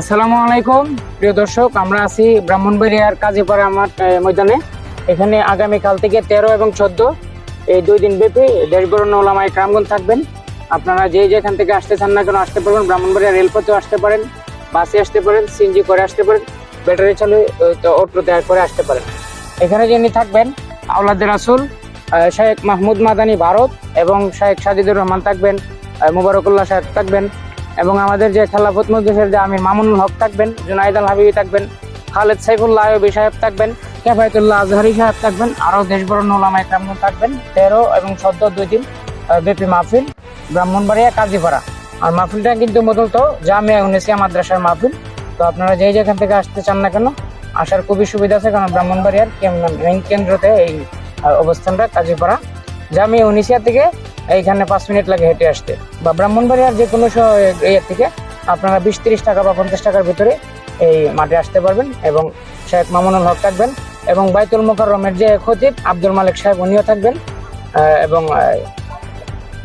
আসসালামু আলাইকুম প্রিয় দর্শক আমরা আছি ব্রাহ্মণবাড়িয়ার কাজীপাড়া আহ, ময়দানে। এখানে আগামীকাল থেকে তেরো এবং চোদ্দ এই দুই দিন ব্যাপী দেশবরণ ওলামায় ক্রামগণ থাকবেন। আপনারা যে যেখান থেকে আসতে চান না কেন আসতে পারবেন ব্রাহ্মণবাড়িয়া রেলপথেও আসতে পারেন বাসে আসতে পারেন সিএনজি করে আসতে পারেন ব্যাটারি চালু অটো দেওয়া করে আসতে পারেন। এখানে যিনি থাকবেন আওলাদের রাসুল শেখ মাহমুদ মাদানী ভারত এবং শেখ সাজিদুর রহমান থাকবেন মুবারকুল্লাহ সাহেব থাকবেন এবং আমাদের যে খেলাফত মজলিসের যে আমির মামুনুল হক থাকবেন, জুনাইদ আল হাবিবি থাকবেন, খালেদ সাইফুল্লাহ আয়বি সাহেব থাকবেন, কেফায়তুল্লাহ আজহারি সাহেব থাকবেন, আরও দেশবরণ ওলামা একরামগণ থাকবেন, তেরো এবং চোদ্দ দুই দিন ব্যাপী মাহফিল, ব্রাহ্মণবাড়িয়া, কাজীপাড়া। আর মাহফিলটা কিন্তু মূলত জামিয়া উনিসিয়া মাদ্রাসার মাহফিল। তো আপনারা যেই যেখান থেকে আসতে চান না কেন, আসার খুবই সুবিধা আছে, কারণ ব্রাহ্মণবাড়িয়ার মেইন কেন্দ্রতে এই অবস্থানটা কাজীপাড়া। জামিয়া উনিসিয়া থেকে এইখানে পাঁচ মিনিট লাগে হেঁটে আসতে। বা ব্রাহ্মণবাড়িয়ার যে কোনো স- ইয়ে থেকে আপনারা বিশ তিরিশ টাকা বা পঞ্চাশ টাকার ভিতরে এই মাঠে আসতে পারবেন এবং শেখ মামুনুল হক থাকবেন এবং বাইতুল মোকাররমের যে খতিব আব্দুল মালিক সাহেব উনিও থাকবেন এবং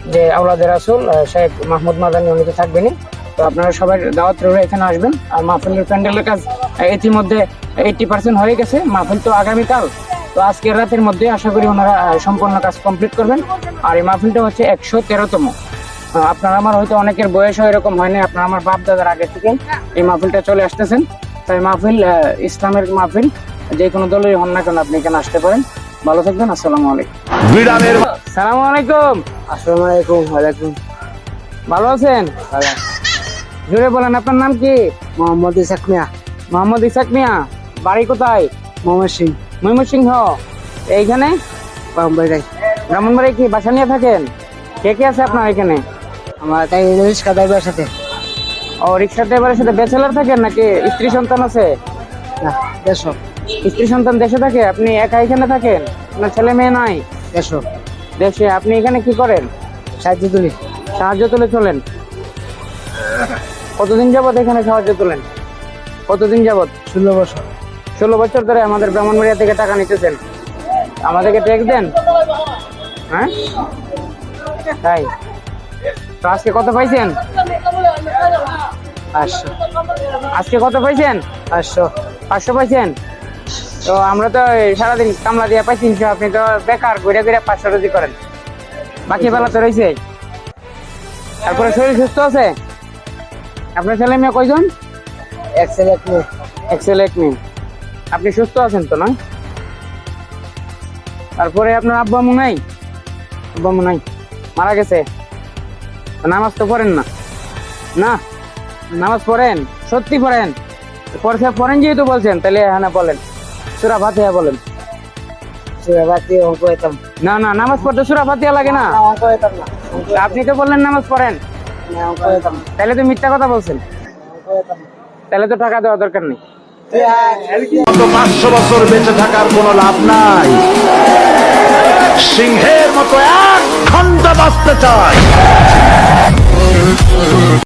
যে আউলাদের রাসুল শেখ মাহমুদ মাদানি উনি তো থাকবেনই। তো আপনারা সবাই দাওয়াত রইল এখানে আসবেন। আর মাহফিলের প্যান্ডেলের কাজ ইতিমধ্যে এইটি পার্সেন্ট হয়ে গেছে। মাহফিল তো আগামীকাল। তো আজকের রাতের মধ্যে আশা করি ওনারা সম্পূর্ণ কাজ কমপ্লিট করবেন। আর এই মাহফিলটা হচ্ছে একশো তেরোতম। আপনার আমার হয়তো অনেকের বয়সও এরকম হয়নি আপনার আমার বাপ দাদার আগে থেকে এই মাহফিলটা চলে আসতেছেন। তাই মাহফিল ইসলামের মাহফিল যে কোনো দলের হন না কেন আপনি এখানে আসতে পারেন। ভালো থাকবেন আসসালামু আলাইকুম। বিড়ালের সালামু আলাইকুম। আসসালামু আলাইকুম ওয়ালাইকুম। ভালো আছেন? জুড়ে বলেন আপনার নাম কি? মোহাম্মদ ইসাক মিয়া। মোহাম্মদ ইসাক মিয়া বাড়ি কোথায়? সিং ময়মনসিংহ এইখানে? বাম্বাই ব্রাহ্মণবাড়ি কি বাসা নিয়ে থাকেন? কে কে আছে আপনার এখানে? আমার তাই রিক্সা ড্রাইভার সাথে। ও রিক্সা ড্রাইভারের সাথে ব্যাচেলার থাকেন নাকি স্ত্রী সন্তান আছে? না দেড়শো স্ত্রী সন্তান দেশে থাকে? আপনি একা এখানে থাকেন? আপনার ছেলে মেয়ে নাই? দেড়শো দেশে আপনি এখানে কি করেন? সাহায্য তুলি। সাহায্য তুলে চলেন। কতদিন যাবত এখানে সাহায্য তোলেন? কতদিন যাবত ষোলো বছর। ষোলো বছর ধরে আমাদের ব্রাহ্মণবাড়িয়া থেকে টাকা নিতেছেন। আমাদেরকে ট্যাক্স দেন? হ্যাঁ? তাই? তো আজকে কত পাইছেন? পাঁচশো। আজকে কত পাইছেন? পাঁচশো। পাঁচশো পাইছেন? তো আমরা তো সারাদিন কামলা দিয়ে পাই তিনশো আপনি তো বেকার ঘুরে ঘুরে পাঁচশো রুজি করেন। বাকি বেলা তো রয়েছে তারপরে শরীর সুস্থ আছে? আপনার ছেলে মেয়ে কয়জন? এক ছেলে এক মেয়ে। এক ছেলে এক মেয়ে। আপনি সুস্থ আছেন তো না? তারপরে আপনার আব্বু আম্মু নাই? আব্বু আম্মু নাই। মারা গেছে। নামাজ তো পড়েন না। না নামাজ পড়েন সত্যি পড়েন। পড়ছে পড়েন যেহেতু বলছেন তাহলে হ্যাঁ বলেন। সুরা ফাতিহা বলেন। না না নামাজ পড়তে সুরা ফাতিহা লাগে না। আপনি তো বললেন নামাজ পড়েন। তাহলে তো মিথ্যা কথা বলছেন। তাহলে তো টাকা দেওয়া দরকার নেই। পাঁচশো বছর বেঁচে থাকার কোনো লাভ নাই। সিংহের মতো এক ঘণ্টা বাঁচতে চায়।